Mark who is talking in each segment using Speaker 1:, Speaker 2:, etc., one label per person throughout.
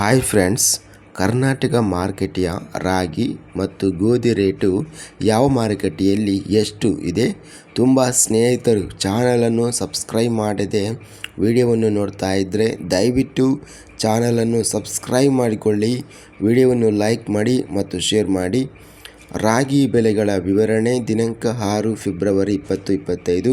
Speaker 1: Hi friends, Karnataka ಮಾರುಕಟ್ಟೆಯ ರಾಗಿ ಮತ್ತು ಗೋಧಿ ರೇಟು ಯಾವ ಮಾರುಕಟ್ಟೆಯಲ್ಲಿ ಎಷ್ಟು ಇದೆ? ತುಂಬ ಸ್ನೇಹಿತರು ಚಾನಲನ್ನು ಸಬ್ಸ್ಕ್ರೈಬ್ ಮಾಡದೆ ವಿಡಿಯೋವನ್ನು ನೋಡ್ತಾ ಇದ್ದರೆ ದಯವಿಟ್ಟು ಚಾನಲನ್ನು ಸಬ್ಸ್ಕ್ರೈಬ್ ಮಾಡಿಕೊಳ್ಳಿ, ವಿಡಿಯೋವನ್ನು ಲೈಕ್ ಮಾಡಿ ಮತ್ತು ಶೇರ್ ಮಾಡಿ. ರಾಗಿ ಬೆಲೆಗಳ ವಿವರಣೆ ದಿನಾಂಕ ಆರು ಫೆಬ್ರವರಿ ಇಪ್ಪತ್ತು ಇಪ್ಪತ್ತೈದು.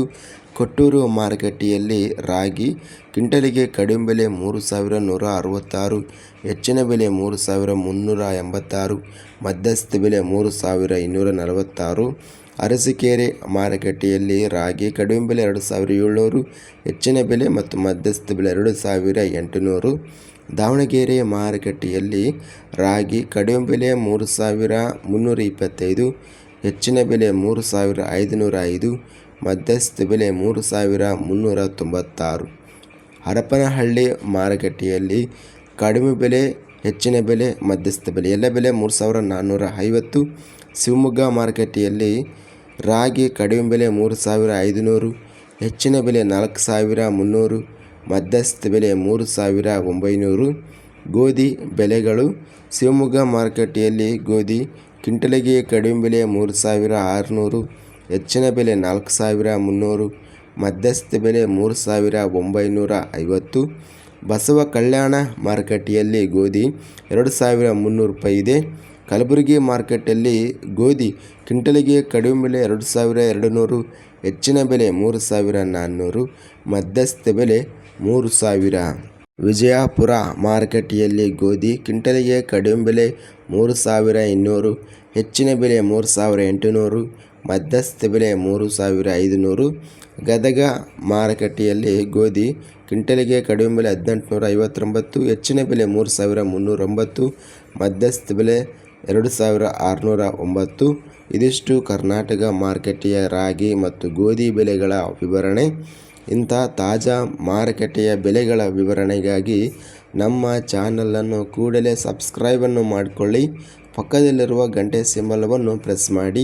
Speaker 1: ಕೊಟ್ಟೂರು ಮಾರುಕಟ್ಟೆಯಲ್ಲಿ ರಾಗಿ ಕ್ವಿಂಟಾಲಿಗೆ ಕಡಿಮೆ ಬೆಲೆ ಮೂರು ಸಾವಿರ ನೂರ ಅರವತ್ತಾರು, ಹೆಚ್ಚಿನ ಬೆಲೆ ಮೂರು ಸಾವಿರ ಮುನ್ನೂರ ಎಂಬತ್ತಾರು, ಮಧ್ಯಸ್ಥ ಬೆಲೆ ಮೂರು ಸಾವಿರ ಇನ್ನೂರ ನಲವತ್ತಾರು. ಅರಸೀಕೆರೆ ಮಾರುಕಟ್ಟೆಯಲ್ಲಿ ರಾಗಿ ಕಡಿಮೆ ಬೆಲೆ ಎರಡು ಸಾವಿರ ಏಳ್ನೂರು, ಹೆಚ್ಚಿನ ಬೆಲೆ ಮತ್ತು ಮಧ್ಯಸ್ಥ ಬೆಲೆ ಎರಡು ಸಾವಿರ ಎಂಟುನೂರು. ದಾವಣಗೆರೆ ಮಾರುಕಟ್ಟೆಯಲ್ಲಿ ರಾಗಿ ಕಡಿಮೆ ಬೆಲೆ ಮೂರು ಸಾವಿರ ಮುನ್ನೂರ ಇಪ್ಪತ್ತೈದು, ಹೆಚ್ಚಿನ ಬೆಲೆ ಮೂರು ಸಾವಿರ ಐದುನೂರ ಐದು ಮಧ್ಯಸ್ಥ ಬೆಲೆ ಮೂರು ಸಾವಿರ ಮುನ್ನೂರ ತೊಂಬತ್ತಾರು. ಹರಪನಹಳ್ಳಿ ಮಾರುಕಟ್ಟೆಯಲ್ಲಿ ಕಡಿಮೆ ಬೆಲೆ, ಹೆಚ್ಚಿನ ಬೆಲೆ, ಮಧ್ಯಸ್ಥ ಬೆಲೆ. ಎಲ್ಲ ಬೆಲೆ ಮೂರು ಸಾವಿರ ನಾನ್ನೂರ ಐವತ್ತು. ಶಿವಮೊಗ್ಗ ಮಾರುಕಟ್ಟೆಯಲ್ಲಿ ರಾಗಿ ಕಡಿಮೆ ಬೆಲೆ ಮೂರು ಸಾವಿರ ಐದುನೂರು. ಹೆಚ್ಚಿನ ಬೆಲೆ ನಾಲ್ಕು ಸಾವಿರ ಮುನ್ನೂರು. ಮಧ್ಯಸ್ಥ ಬೆಲೆ ಮೂರು ಸಾವಿರ ಒಂಬೈನೂರು. ಗೋಧಿ ಬೆಲೆಗಳು ಶಿವಮೊಗ್ಗ ಮಾರುಕಟ್ಟೆಯಲ್ಲಿ ಗೋಧಿ ಕ್ವಿಂಟಲಿಗೆ ಕಡಿಮೆ ಬೆಲೆ ಮೂರು ಸಾವಿರ ಆರುನೂರು. ಹೆಚ್ಚಿನ ಬೆಲೆ ನಾಲ್ಕು ಸಾವಿರ ಮುನ್ನೂರು, ಮಧ್ಯಸ್ಥ ಬೆಲೆ ಮೂರು ಸಾವಿರ ಒಂಬೈನೂರ ಐವತ್ತು. ಬಸವ ಕಲ್ಯಾಣ ಮಾರುಕಟ್ಟೆಯಲ್ಲಿ ಗೋಧಿ ಎರಡು ಸಾವಿರ ಮುನ್ನೂರು ರೂಪಾಯಿ ಇದೆ. ಕಲಬುರಗಿ ಮಾರ್ಕೆಟಲ್ಲಿ ಗೋಧಿ ಕ್ವಿಂಟಲಿಗೆ ಕಡಿಮೆ ಬೆಲೆ ಎರಡು ಸಾವಿರ ಎರಡು ನೂರು ಹೆಚ್ಚಿನ ಬೆಲೆ ಮೂರು ಸಾವಿರ ನಾನ್ನೂರು, ಮಧ್ಯಸ್ಥ ಬೆಲೆ ಮೂರು ಸಾವಿರ. ವಿಜಯಪುರ ಮಾರುಕಟ್ಟೆಯಲ್ಲಿ ಗೋಧಿ ಕ್ವಿಂಟಲಿಗೆ ಕಡಿಮೆ ಬೆಲೆ ಮೂರು ಸಾವಿರ ಇನ್ನೂರು, ಹೆಚ್ಚಿನ ಬೆಲೆ ಮೂರು ಸಾವಿರ ಎಂಟುನೂರು ಮಧ್ಯಸ್ಥ ಬೆಲೆ ಮೂರು ಸಾವಿರ ಐದುನೂರು. ಗದಗ ಮಾರುಕಟ್ಟೆಯಲ್ಲಿ ಗೋಧಿ ಕ್ವಿಂಟಲಿಗೆ ಕಡಿಮೆ ಬೆಲೆ ಹದಿನೆಂಟುನೂರ ಐವತ್ತೊಂಬತ್ತು, ಹೆಚ್ಚಿನ ಬೆಲೆ ಮೂರು ಸಾವಿರ ಮುನ್ನೂರೊಂಬತ್ತು ಮಧ್ಯಸ್ಥ ಬೆಲೆ ಎರಡು ಸಾವಿರ ಆರುನೂರ ಒಂಬತ್ತು. ಇದಿಷ್ಟು ಕರ್ನಾಟಕ ಮಾರುಕಟ್ಟೆಯ ರಾಗಿ ಮತ್ತು ಗೋಧಿ ಬೆಲೆಗಳ ವಿವರಣೆ. ಇಂಥ ತಾಜಾ ಮಾರುಕಟ್ಟೆಯ ಬೆಲೆಗಳ ವಿವರಣೆಗಾಗಿ ನಮ್ಮ ಚಾನಲನ್ನು ಕೂಡಲೇ ಸಬ್ಸ್ಕ್ರೈಬನ್ನು ಮಾಡಿಕೊಳ್ಳಿ. ಪಕ್ಕದಲ್ಲಿರುವ ಗಂಟೆ ಸಿಂಬಲವನ್ನು ಪ್ರೆಸ್ ಮಾಡಿ.